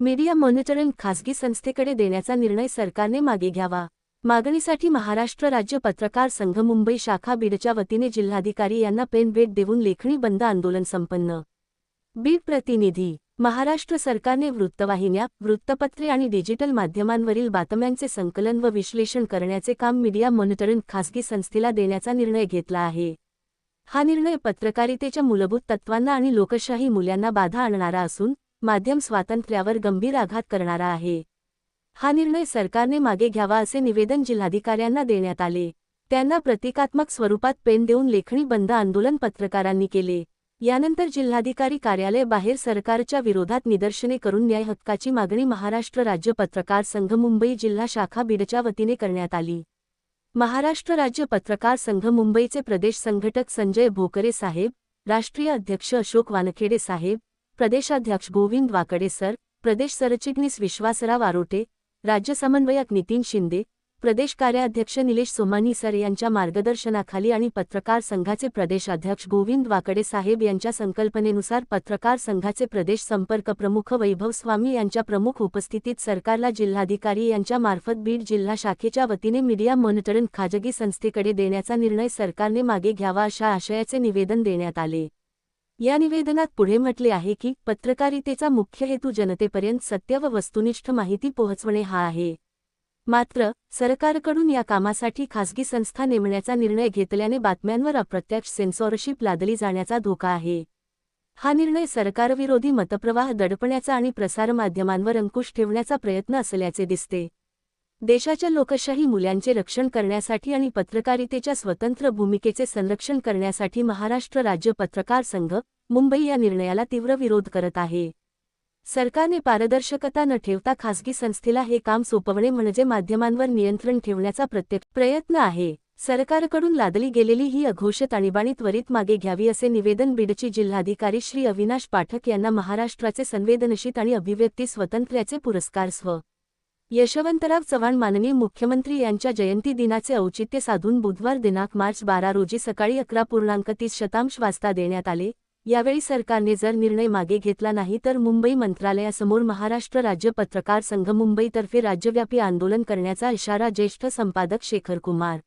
Media monitoring खासगी संस्थेकडे देण्याचा निर्णय सरकारने मागे घ्यावा. मागणीसाठी महाराष्ट्र राज्य पत्रकार संघ मुंबई शाखा बीडच्या वतीने जिल्हाधिकारी यांना पेन भेट देऊन लेखणी बंद आंदोलन संपन्न. बीड प्रतिनिधी महाराष्ट्र सरकारने वृत्तवाहिन्या वृत्तपत्रे आणि डिजिटल माध्यमांवरील बातम्यांचे संकलन व विश्लेषण करण्याचे काम मीडिया मॉनिटरिंग खासगी संस्थेला देण्याचा निर्णय घेतला आहे. हा निर्णय पत्रकारितेच्या मूलभूत तत्वांना आणि लोकशाही मूल्यांना बाधा आणणारा असून माध्यम स्वातंत्र्यावर गंभीर आघात करणारा आहे. हा निर्णय सरकारने मागे घ्यावा असे निवेदन जिल्हाधिकाऱ्यांना देण्यात आले. त्यांना प्रतिकात्मक स्वरूपात पेन देऊन लेखणी बंद आंदोलन पत्रकारांनी केले. यानंतर जिल्हाधिकारी कार्यालय बाहेर सरकारच्या विरोधात निदर्शने करून न्याय हक्काची मागणी महाराष्ट्र राज्य पत्रकार संघ मुंबई जिल्हा शाखा बीडच्या वतीने करण्यात आली. महाराष्ट्र राज्य पत्रकार संघ मुंबईचे प्रदेश संघटक संजय भोकरे साहेब राष्ट्रीय अध्यक्ष अशोक वानखेडे साहेब प्रदेशाध्यक्ष गोविंद वाकडे सर प्रदेश सरचिटणीस विश्वासराव आरोटे राज्य समन्वयक नितीन शिंदे प्रदेश कार्याध्यक्ष निलेश सोमानी सर यांच्या मार्गदर्शनाखाली आणि पत्रकार संघाचे प्रदेशाध्यक्ष गोविंद वाकडे साहेब यांच्या संकल्पनेनुसार पत्रकार संघाचे प्रदेश संपर्क प्रमुख वैभव स्वामी यांच्या प्रमुख उपस्थितीत सरकारला जिल्हाधिकारी यांच्या मार्फत बीड जिल्हा शाखेच्या वतीने मीडिया मॉनिटरिंग खाजगी संस्थेकडे देण्याचा निर्णय सरकारने मागे घ्यावा अशा आशयाचे निवेदन देण्यात आले. या निवेदनात पुढे म्हटले आहे की पत्रकारितेचा मुख्य हेतू जनतेपर्यंत सत्य व वस्तुनिष्ठ माहिती पोहोचवणे हा आहे. मात्र सरकारकडून या कामासाठी खासगी संस्था नेमण्याचा निर्णय घेतल्याने बातम्यांवर अप्रत्यक्ष सेन्सॉरशिप लादली जाण्याचा धोका आहे. हा निर्णय सरकारविरोधी मतप्रवाह दडपण्याचा आणि प्रसारमाध्यमांवर अंकुश ठेवण्याचा प्रयत्न असल्याचे दिसते. देशाच्या लोकशाही मूल्यांचे रक्षण करण्यासाठी आणि पत्रकारितेच्या स्वतंत्र भूमिकेचे संरक्षण करण्यासाठी महाराष्ट्र राज्य पत्रकार संघ मुंबई या निर्णयाला तीव्र विरोध करत आहे. सरकारने पारदर्शकता न ठेवता खासगी संस्थेला हे काम सोपवणे म्हणजे माध्यमांवर नियंत्रण ठेवण्याचा प्रत्येक प्रयत्न आहे. सरकारकडून लादली गेलेली ही अघोषित आणीबाणी त्वरित मागे घ्यावी असे निवेदन बीडची जिल्हाधिकारी श्री अविनाश पाठक यांना महाराष्ट्राचे संवेदनशील आणि अभिव्यक्ती स्वातंत्र्याचे पुरस्कार स्व यशवंतराव चव्हाण माननीय मुख्यमंत्री यांच्या जयंती दिनाचे औचित्य साधून बुधवार दिनांक मार्च बारा रोजी सकाळी अकरा पूर्णांक तीस शतांश वाजता देण्यात आले. यावेळी सरकारने जर निर्णय मागे घेतला नाही तर मुंबई मंत्रालयासमोर महाराष्ट्र राज्य पत्रकार संघ मुंबईतर्फे राज्यव्यापी आंदोलन करण्याचा इशारा ज्येष्ठ संपादक शेखर कुमार.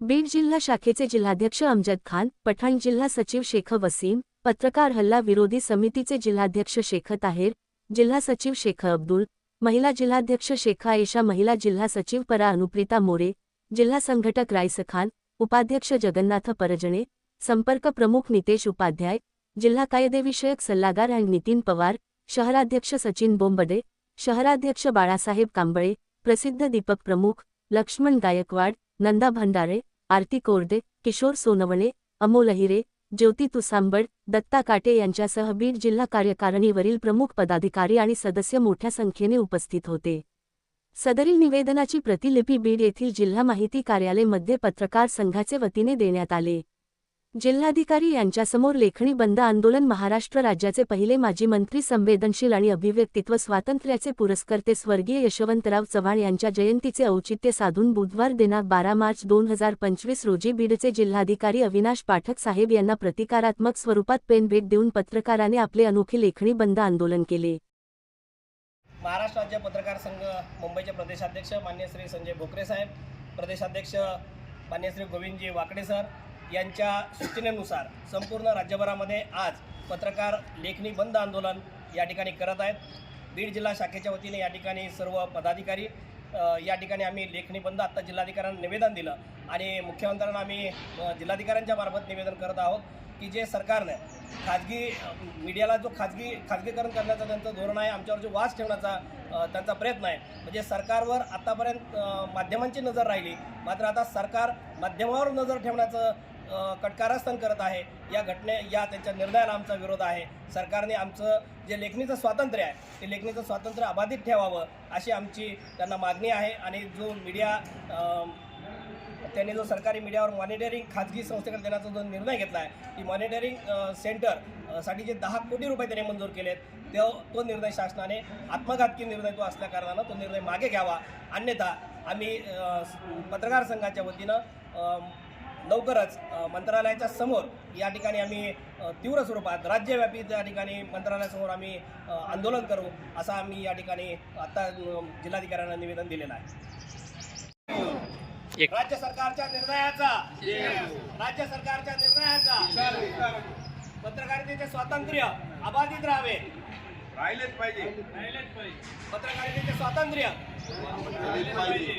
बीड जिल्हा शाखेचे जिल्हाध्यक्ष अमजद खान पठाण जिल्हा सचिव शेख वसीम पत्रकार हल्ला विरोधी समितीचे जिल्हाध्यक्ष शेख ताहेर जिल्हा सचिव शेख अब्दुल महिला जिल्हाध्यक्ष शेखा आयेशा महिला जिल्हा सचिव परा अनुप्रिता मोरे, जिल्हा संघटक राईस खान, उपाध्यक्ष जगन्नाथ परजणे, संपर्क प्रमुख नितेश उपाध्याय, जिल्हा कायदेविषयक सल्लागार आणि नितीन पवार, शहराध्यक्ष सचिन बोंबडे, शहराध्यक्ष बाळासाहेब कांबळे, प्रसिद्ध दीपक प्रमुख, लक्ष्मण गायकवाड, नंदा भंडारे, आरती कोरडे, किशोर सोनवणे, अमोल अहिरे ज्योती तुसांबड दत्ता काटे यांच्यासह बीड जिल्हा कार्यकारिणीवरील प्रमुख पदाधिकारी आणि सदस्य मोठ्या संख्येने उपस्थित होते. सदरील निवेदनाची प्रतिलिपी बीड येथील जिल्हा माहिती कार्यालयमध्ये पत्रकार संघाचे वतीने देण्यात आले. जिल्हाधिकारी यांच्यासमोर लेखणी बंद आंदोलन महाराष्ट्र राज्याचे पहिले माजी मंत्री संवेदनशील आणि अभिव्यक्तित्व स्वातंत्र्याचे पुरस्कर्ते स्वर्गीय यशवंतराव चव्हाण यांच्या जयंतीचे औचित्य साधून बुधवार दिनांक बारा मार्च दोन हजार पंचवीस रोजी बीडचे जिल्हाधिकारी अविनाश पाठक साहेब यांना प्रतिकारात्मक स्वरूपात पेन भेट देऊन पत्रकाराने आपले अनोखे लेखणी बंद आंदोलन केले. महाराष्ट्र राज्य पत्रकार संघ मुंबईचे प्रदेशाध्यक्ष मान्य श्री संजय भोकरे साहेब प्रदेशाध्यक्ष मान्य श्री गोविंदजी वाकडे सर यांच्या सूचनेनुसार संपूर्ण राज्यभरामध्ये आज पत्रकार लेखणी बंद आंदोलन या ठिकाणी करत आहेत. बीड जिल्हा शाखेच्या वतीने या ठिकाणी सर्व पदाधिकारी या ठिकाणी आम्ही लेखणी बंद आत्ता जिल्हाधिकाऱ्यांना निवेदन दिलं आणि मुख्यमंत्र्यांना आम्ही जिल्हाधिकाऱ्यांच्या मार्फत निवेदन करत आहोत की जे सरकारने खाजगी मीडियाला जो खाजगी खाजगीकरण करण्याचा त्यांचं धोरण आहे आमच्यावर जो वास ठेवण्याचा त्यांचा प्रयत्न आहे म्हणजे सरकारवर आतापर्यंत माध्यमांची नजर राहिली मात्र आता सरकार माध्यमावर नजर ठेवण्याचं कटकारस्थान करत आहे. या घटने या त्यांच्या निर्णयाला आमचा विरोध आहे. सरकारने आमचं जे लेखणीचं स्वातंत्र्य आहे ते लेखणीचं स्वातंत्र्य अबाधित ठेवावं अशी आमची त्यांना मागणी आहे. आणि जो मीडिया त्यांनी जो सरकारी मीडियावर मॉनिटरिंग खाजगी संस्थेकडे देण्याचा जो निर्णय घेतला आहे की मॉनिटरिंग सेंटरसाठी जे दहा कोटी रुपये त्यांनी मंजूर केलेत तो तो निर्णय शासनाने आत्मघातकी निर्णय तो असल्याकारणानं तो निर्णय मागे घ्यावा. अन्यथा आम्ही पत्रकार संघाच्या वतीनं लवकरच मंत्रालयाच्या समोर या ठिकाणी आम्ही तीव्र स्वरूपात राज्यव्यापी त्या ठिकाणी मंत्रालयासमोर आम्ही आंदोलन करू असं आम्ही या ठिकाणी आता जिल्हाधिकाऱ्यांना निवेदन दिलेलं आहे. राज्य सरकारच्या निर्णयाचा. राज्य सरकारच्या निर्णयाचा. पत्रकारितेचे स्वातंत्र्य अबाधित राहावे. राहिलेच पाहिजे. पत्रकारितेचे स्वातंत्र्य राहिलेच पाहिजे.